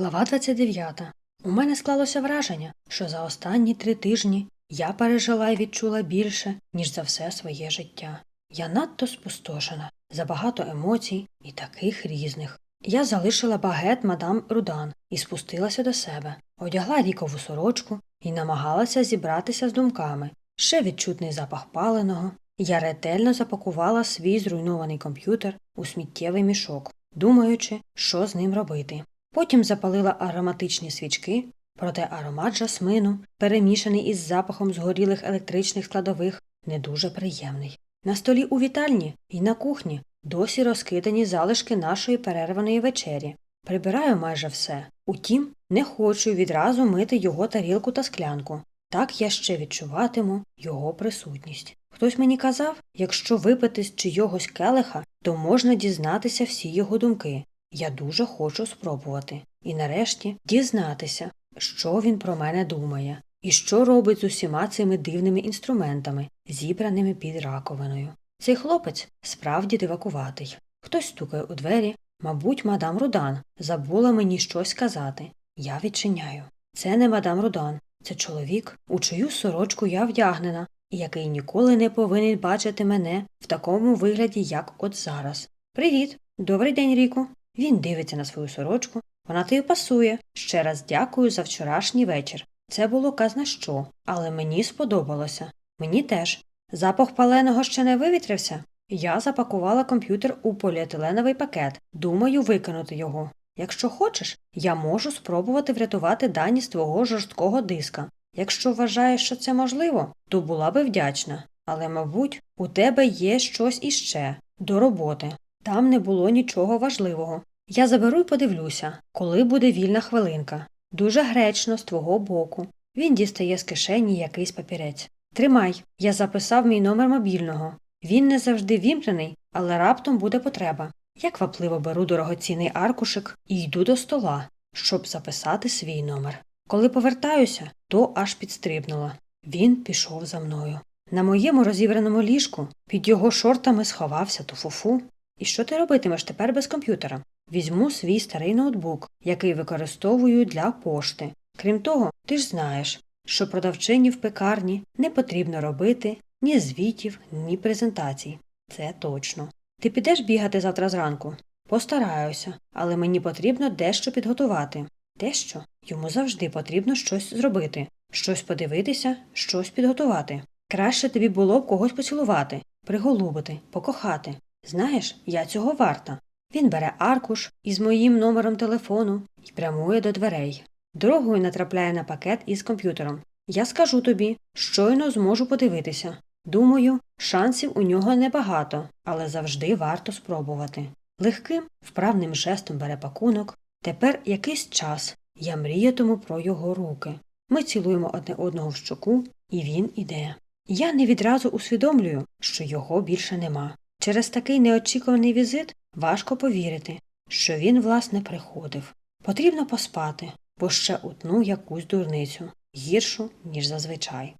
Глава 29. У мене склалося враження, що за останні три тижні я пережила і відчула більше, ніж за все своє життя. Я надто спустошена, забагато емоцій і таких різних. Я залишила багет мадам Рудан і спустилася до себе, одягла рікову сорочку і намагалася зібратися з думками. Ще відчутний запах паленого. Я ретельно запакувала свій зруйнований комп'ютер у сміттєвий мішок, думаючи, що з ним робити. Потім запалила ароматичні свічки, проте аромат жасмину, перемішаний із запахом згорілих електричних складових, не дуже приємний. На столі у вітальні і на кухні досі розкидані залишки нашої перерваної вечері. Прибираю майже все. Утім, не хочу відразу мити його тарілку та склянку. Так я ще відчуватиму його присутність. Хтось мені казав, якщо випити з чийогось келиха, то можна дізнатися всі його думки. Я дуже хочу спробувати. І нарешті дізнатися, що він про мене думає, і що робить з усіма цими дивними інструментами, зібраними під раковиною. Цей хлопець справді дивакуватий. Хтось стукає у двері, мабуть, мадам Рудан забула мені щось сказати. Я відчиняю. Це не мадам Рудан, це чоловік, у чию сорочку я вдягнена, і який ніколи не повинен бачити мене в такому вигляді, як от зараз. Привіт, добрий день, Ріку. Він дивиться на свою сорочку. Вона тобі пасує. Ще раз дякую за вчорашній вечір. Це було казна що, але мені сподобалося. Мені теж. Запах паленого ще не вивітрився. Я запакувала комп'ютер у поліетиленовий пакет. Думаю, викинути його. Якщо хочеш, я можу спробувати врятувати дані з твого жорсткого диска. Якщо вважаєш, що це можливо, то була би вдячна. Але, мабуть, у тебе є щось іще до роботи. Там не було нічого важливого. Я заберу і подивлюся, коли буде вільна хвилинка. Дуже гречно з твого боку. Він дістає з кишені якийсь папірець. Тримай, я записав мій номер мобільного. Він не завжди вімкнений, але раптом буде потреба. Я квапливо беру дорогоцінний аркушик і йду до стола, щоб записати свій номер. Коли повертаюся, то аж підстрибнула. Він пішов за мною. На моєму розібраному ліжку під його шортами сховався туфуфу. І що ти робитимеш тепер без комп'ютера? Візьму свій старий ноутбук, який використовую для пошти. Крім того, ти ж знаєш, що продавчині в пекарні не потрібно робити ні звітів, ні презентацій. Це точно. Ти підеш бігати завтра зранку? Постараюся, але мені потрібно дещо підготувати. Дещо йому завжди потрібно щось зробити, щось подивитися, щось підготувати. Краще тобі було б когось поцілувати, приголубити, покохати. Знаєш, я цього варта. Він бере аркуш із моїм номером телефону і прямує до дверей. Дорогою натрапляє на пакет із комп'ютером. Я скажу тобі, щойно зможу подивитися. Думаю, шансів у нього небагато, але завжди варто спробувати. Легким, вправним жестом бере пакунок. Тепер якийсь час я мріятиму про його руки. Ми цілуємо одне одного в щоку, і він іде. Я не відразу усвідомлюю, що його більше нема. Через такий неочікуваний візит важко повірити, що він, власне, приходив. Потрібно поспати, бо ще утну якусь дурницю, гіршу, ніж зазвичай.